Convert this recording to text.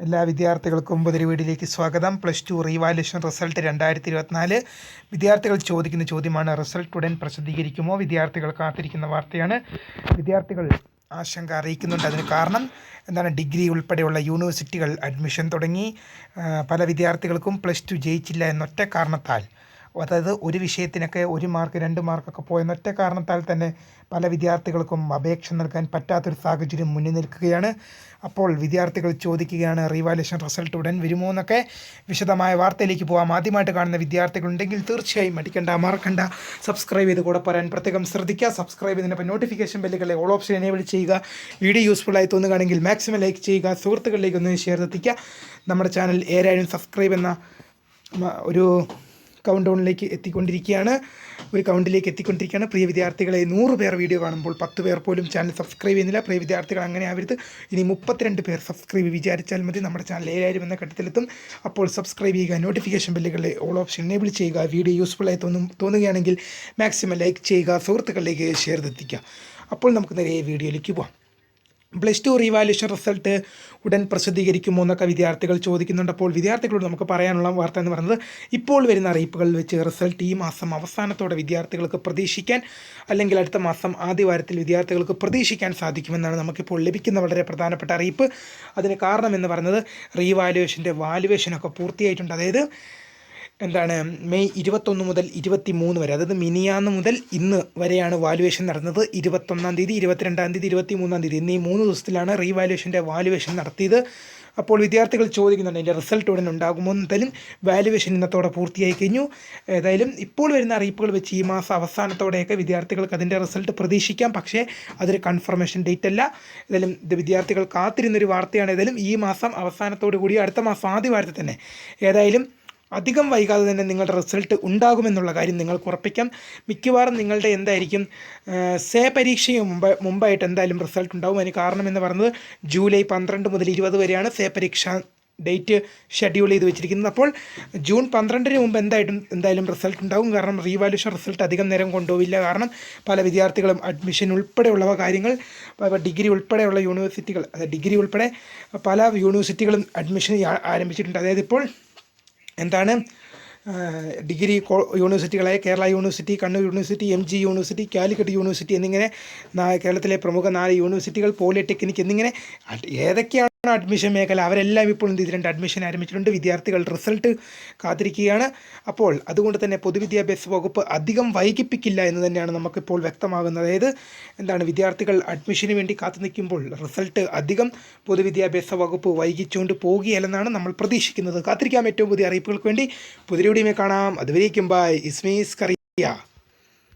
എല്ലാ വിദ്യാർത്ഥികൾക്കും പുതിയ വീഡിയോയിലേക്ക് സ്വാഗതം. പ്ലസ് ടു റീവാലുവേഷൻ റിസൾട്ട് രണ്ടായിരത്തി ഇരുപത്തിനാല് വിദ്യാർത്ഥികൾ ചോദിക്കുന്ന ചോദ്യമാണ് റിസൾട്ട് ഉടൻ പ്രസിദ്ധീകരിക്കുമോ? വിദ്യാർത്ഥികൾ കാത്തിരിക്കുന്ന വാർത്തയാണ്. വിദ്യാർത്ഥികൾ ആശങ്ക അറിയിക്കുന്നുണ്ട്. അതിന് കാരണം എന്താണ്? ഡിഗ്രി ഉൾപ്പെടെയുള്ള യൂണിവേഴ്സിറ്റികൾ അഡ്മിഷൻ തുടങ്ങി. പല വിദ്യാർത്ഥികൾക്കും പ്ലസ് ടു ജയിച്ചില്ല എന്നൊറ്റ കാരണത്താൽ അതായത് ഒരു വിഷയത്തിനൊക്കെ ഒരു മാർക്ക് രണ്ട് മാർക്കൊക്കെ പോയെന്നൊറ്റ കാരണത്താൽ തന്നെ പല വിദ്യാർത്ഥികൾക്കും അപേക്ഷ നൽകാൻ പറ്റാത്തൊരു സാഹചര്യം മുന്നിൽ നിൽക്കുകയാണ്. അപ്പോൾ വിദ്യാർത്ഥികൾ ചോദിക്കുകയാണ് റീവാലേഷൻ റിസൾട്ട് ഉടൻ വരുമോ എന്നൊക്കെ വിശദമായ വാർത്തയിലേക്ക് പോകാം ആദ്യമായിട്ട് കാണുന്ന വിദ്യാർത്ഥികളുണ്ടെങ്കിൽ തീർച്ചയായും മടിക്കണ്ട മറക്കണ്ട. സബ്സ്ക്രൈബ് ചെയ്ത് കൂടെ പറയാൻ പ്രത്യേകം ശ്രദ്ധിക്കുക. സബ്സ്ക്രൈബ് ചെയ്തതിനൊപ്പം നോട്ടിഫിക്കേഷൻ ബെല്ലുകളെ ഓൾ ഓപ്ഷൻ എനേബിൾ ചെയ്യുക. വീഡിയോ യൂസ്ഫുൾ ആയി തോന്നുകയാണെങ്കിൽ മാക്സിമം ലൈക്ക് ചെയ്യുക. സുഹൃത്തുക്കളിലേക്ക് ഒന്ന് ഷെയർ എത്തിക്കുക. നമ്മുടെ ചാനൽ ഏരായാലും സബ്സ്ക്രൈബ് എന്ന ഒരു കൗണ്ട് ഡൗണിലേക്ക് എത്തിക്കൊണ്ടിരിക്കുകയാണ്. ഒരു കൗണ്ടിലേക്ക് എത്തിക്കൊണ്ടിരിക്കുകയാണ്. പ്രിയ വിദ്യാർത്ഥികളെ നൂറ് പേർ വീഡിയോ കാണുമ്പോൾ പത്ത് പേർ പോലും ചാനൽ സബ്സ്ക്രൈബ് ചെയ്യുന്നില്ല. പ്രിയ വിദ്യാർത്ഥികൾ അങ്ങനെ ആവരുത്. ഇനി മുപ്പത്തിരണ്ട് പേർ സബ്സ്ക്രൈബ് വിചാരിച്ചാൽ മതി. നമ്മുടെ ചാനൽ ഏഴായിരം എന്ന ഘട്ടത്തിലെത്തും. അപ്പോൾ സബ്സ്ക്രൈബ് ചെയ്യുക നോട്ടിഫിക്കേഷൻ ബെല്ലുകളെ ഓൾ ഓപ്ഷൻ എനേബിൾ ചെയ്യുക വീഡിയോ യൂസ്ഫുൾ ആയി തോന്നും തോന്നുകയാണെങ്കിൽ മാക്സിമം ലൈക്ക് ചെയ്യുക സുഹൃത്തുക്കളിലേക്ക് ഷെയർ എത്തിക്കുക. അപ്പോൾ നമുക്ക് നേരെ വീഡിയോയിലേക്ക് പോകാം പ്ലസ് ടു റീവാലുവേഷൻ റിസൾട്ട് ഉടൻ പ്രസിദ്ധീകരിക്കുമോ എന്നൊക്കെ വിദ്യാർത്ഥികൾ ചോദിക്കുന്നുണ്ട്. അപ്പോൾ വിദ്യാർത്ഥികളോട് നമുക്ക് പറയാനുള്ള വാർത്ത എന്ന് പറയുന്നത് ഇപ്പോൾ വരുന്ന അറിയിപ്പുകളിൽ വെച്ച് റിസൾട്ട് ഈ മാസം അവസാനത്തോടെ വിദ്യാർത്ഥികൾക്ക് പ്രതീക്ഷിക്കാൻ അല്ലെങ്കിൽ അടുത്ത മാസം ആദ്യ വാരത്തിൽ വിദ്യാർത്ഥികൾക്ക് പ്രതീക്ഷിക്കാൻ സാധിക്കുമെന്നാണ് നമുക്കിപ്പോൾ ലഭിക്കുന്ന വളരെ പ്രധാനപ്പെട്ട അറിയിപ്പ്. അതിന് കാരണം എന്ന് പറയുന്നത് റീവാലുവേഷന്റെ വാലുവേഷനൊക്കെ പൂർത്തിയായിട്ടുണ്ട്. അതായത് എന്താണ് മെയ് ഇരുപത്തൊന്ന് മുതൽ ഇരുപത്തി മൂന്ന് വരെ അതായത് മിനിയാന്ന് മുതൽ ഇന്ന് വരെയാണ് വാലുവേഷൻ നടന്നത്. ഇരുപത്തൊന്നാം തീയതി ഇരുപത്തിരണ്ടാം തീയതി ഇരുപത്തി മൂന്നാം തീയതി എന്നീ മൂന്ന് ദിവസത്തിലാണ് റീവാലുവേഷന്റെ വാലുവേഷൻ നടത്തിയത്. അപ്പോൾ വിദ്യാർത്ഥികൾ ചോദിക്കുന്നുണ്ട് അതിന്റെ റിസൾട്ട് ഉടൻ ഉണ്ടാകുമോ? എന്തായാലും വാലുവേഷൻ ഇന്നത്തോടെ പൂർത്തിയായി കഴിഞ്ഞു. ഏതായാലും ഇപ്പോൾ വരുന്ന അറിയിപ്പുകൾ വെച്ച് ഈ മാസം അവസാനത്തോടെയൊക്കെ വിദ്യാർത്ഥികൾക്ക് അതിന്റെ റിസൾട്ട് പ്രതീക്ഷിക്കാം. പക്ഷേ അതൊരു കൺഫർമേഷൻ ഡേറ്റ് അല്ല. ഏതായാലും ഇത് വിദ്യാർത്ഥികൾ കാത്തിരുന്നൊരു വാർത്തയാണ്. ഏതായാലും ഈ മാസം അവസാനത്തോടു കൂടി അടുത്ത മാസം ആദ്യ വാരത്തിൽ തന്നെ. ഏതായാലും അധികം വൈകാതെ തന്നെ നിങ്ങളുടെ റിസൾട്ട് ഉണ്ടാകുമെന്നുള്ള കാര്യം നിങ്ങൾക്ക് ഉറപ്പിക്കാം. മിക്കവാറും നിങ്ങളുടെ എന്തായിരിക്കും സേ പരീക്ഷയും മുമ്പ് മുമ്പായിട്ട് എന്തായാലും റിസൾട്ട് ഉണ്ടാകും അതിന് കാരണം എന്ന് പറയുന്നത് ജൂലൈ പന്ത്രണ്ട് മുതൽ ഇരുപത് വരെയാണ് സേ പരീക്ഷ ഡേറ്റ് ഷെഡ്യൂൾ ചെയ്ത് വെച്ചിരിക്കുന്നത്. അപ്പോൾ ജൂൺ പന്ത്രണ്ടിന് മുമ്പ് എന്തായിട്ടും എന്തായാലും റിസൾട്ട് ഉണ്ടാകും. കാരണം റീവാലുഷൻ റിസൾട്ട് അധികം നേരം കൊണ്ടുപോവില്ല. കാരണം പല വിദ്യാർത്ഥികളും അഡ്മിഷൻ ഉൾപ്പെടെയുള്ളവ കാര്യങ്ങൾ ഡിഗ്രി ഉൾപ്പെടെയുള്ള യൂണിവേഴ്സിറ്റികൾ അതായത് ഡിഗ്രി ഉൾപ്പെടെ പല യൂണിവേഴ്സിറ്റികളും അഡ്മിഷൻ ആരംഭിച്ചിട്ടുണ്ട്. അതായത് ഇപ്പോൾ എന്താണ്? Degree യൂണിവേഴ്സിറ്റികളായ Kerala university Kannur university M G university Calicut university എന്നിങ്ങനെ കേരളത്തിലെ പ്രമുഖ നാല് യൂണിവേഴ്സിറ്റികൾ പോളിടെക്നിക് എന്നിങ്ങനെ അഡ് ഏതൊക്കെയാണ് അഡ്മിഷൻ മേഖല അവരെല്ലാം ഇപ്പോൾ എന്ത് ചെയ്തിട്ടുണ്ട്? അഡ്മിഷൻ ആരംഭിച്ചിട്ടുണ്ട്. വിദ്യാർത്ഥികൾ റിസൾട്ട് കാത്തിരിക്കുകയാണ്. അപ്പോൾ അതുകൊണ്ട് തന്നെ പൊതുവിദ്യാഭ്യാസ വകുപ്പ് അധികം വൈകിപ്പിക്കില്ല എന്ന് തന്നെയാണ് നമുക്കിപ്പോൾ വ്യക്തമാകുന്നത്. അതായത് എന്താണ് വിദ്യാർത്ഥികൾ അഡ്മിഷന് വേണ്ടി കാത്തു നിൽക്കുമ്പോൾ റിസൾട്ട് അധികം പൊതുവിദ്യാഭ്യാസ വകുപ്പ് വൈകിച്ചുകൊണ്ട് പോകുകയല്ലെന്നാണ് നമ്മൾ പ്രതീക്ഷിക്കുന്നത്. കാത്തിരിക്കാം ഏറ്റവും പുതിയ അറിയിപ്പുകൾക്ക് വേണ്ടി. പുതിയ കാണാം. അതുവരേക്കും ബൈ. ഇസ്മീസ് കറിയ.